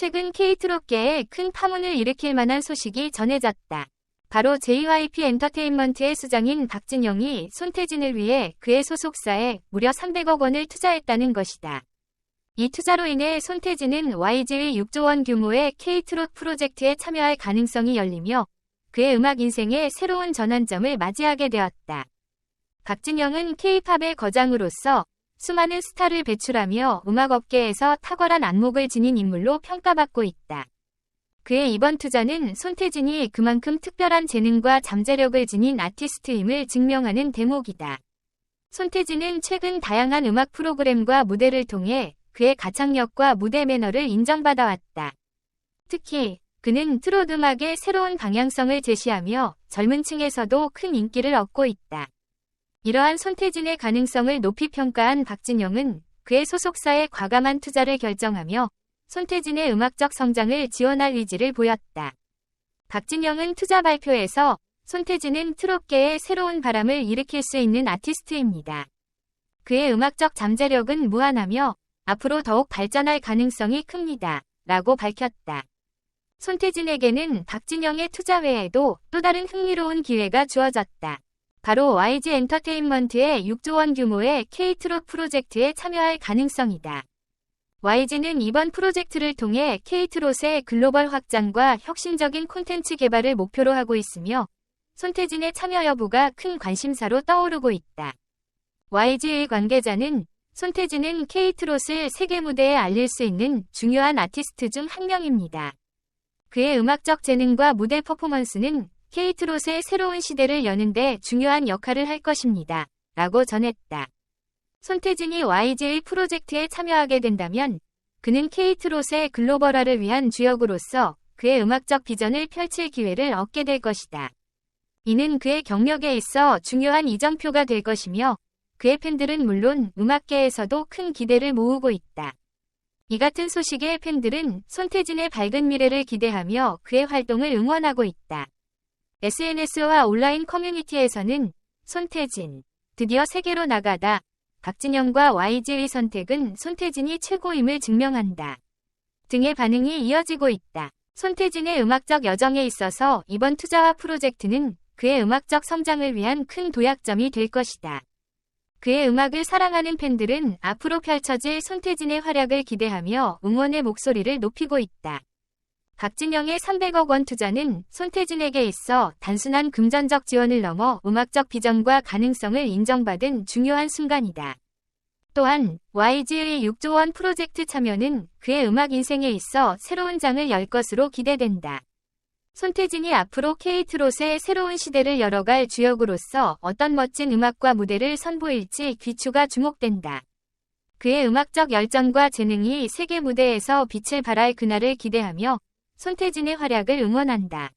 최근 케이트롭계에 큰 파문을 일으킬 만한 소식이 전해졌다. 바로 JYP 엔터테인먼트의 수장인 박진영이 손태진을 위해 그의 소속사에 무려 300억 원을 투자했다는 것이다. 이 투자로 인해 손태진은 YG의 6조 원 규모의 케이트롯 프로젝트에 참여할 가능성이 열리며 그의 음악 인생의 새로운 전환점을 맞이하게 되었다. 박진영은 K-팝의 거장으로서 수많은 스타를 배출하며 음악업계에서 탁월한 안목을 지닌 인물로 평가받고 있다. 그의 이번 투자는 손태진이 그만큼 특별한 재능과 잠재력을 지닌 아티스트임을 증명하는 대목이다. 손태진은 최근 다양한 음악 프로그램과 무대를 통해 그의 가창력과 무대 매너를 인정받아왔다. 특히 그는 트롯 음악의 새로운 방향성을 제시하며 젊은 층에서도 큰 인기를 얻고 있다. 이러한 손태진의 가능성을 높이 평가한 박진영은 그의 소속사에 과감한 투자를 결정하며 손태진의 음악적 성장을 지원할 의지를 보였다. 박진영은 투자 발표에서 손태진은 트롯계에 새로운 바람을 일으킬 수 있는 아티스트입니다. 그의 음악적 잠재력은 무한하며 앞으로 더욱 발전할 가능성이 큽니다. 라고 밝혔다. 손태진에게는 박진영의 투자 외에도 또 다른 흥미로운 기회가 주어졌다. 바로 YG 엔터테인먼트의 6조 원 규모의 K-트롯 프로젝트에 참여할 가능성이다. YG는 이번 프로젝트를 통해 K-트롯의 글로벌 확장과 혁신적인 콘텐츠 개발을 목표로 하고 있으며 손태진의 참여 여부가 큰 관심사로 떠오르고 있다. YG의 관계자는 손태진은 K-트롯을 세계 무대에 알릴 수 있는 중요한 아티스트 중 한 명입니다. 그의 음악적 재능과 무대 퍼포먼스는 케이트롯의 새로운 시대를 여는데 중요한 역할을 할 것입니다. 라고 전했다. 손태진이 YJ 프로젝트에 참여하게 된다면 그는 케이트롯의 글로벌화를 위한 주역으로서 그의 음악적 비전을 펼칠 기회를 얻게 될 것이다. 이는 그의 경력에 있어 중요한 이정표가 될 것이며 그의 팬들은 물론 음악계에서도 큰 기대를 모으고 있다. 이 같은 소식에 팬들은 손태진의 밝은 미래를 기대하며 그의 활동을 응원하고 있다. SNS와 온라인 커뮤니티에서는 손태진, 드디어 세계로 나가다. 박진영과 YG의 선택은 손태진이 최고임을 증명한다. 등의 반응이 이어지고 있다. 손태진의 음악적 여정에 있어서 이번 투자와 프로젝트는 그의 음악적 성장을 위한 큰 도약점이 될 것이다. 그의 음악을 사랑하는 팬들은 앞으로 펼쳐질 손태진의 활약을 기대하며 응원의 목소리를 높이고 있다. 박진영의 300억 원 투자는 손태진에게 있어 단순한 금전적 지원을 넘어 음악적 비전과 가능성을 인정받은 중요한 순간이다. 또한 YG의 6조 원 프로젝트 참여는 그의 음악 인생에 있어 새로운 장을 열 것으로 기대된다. 손태진이 앞으로 케이트롯의 새로운 시대를 열어갈 주역으로서 어떤 멋진 음악과 무대를 선보일지 귀추가 주목된다. 그의 음악적 열정과 재능이 세계 무대에서 빛을 발할 그날을 기대하며 손태진의 활약을 응원한다.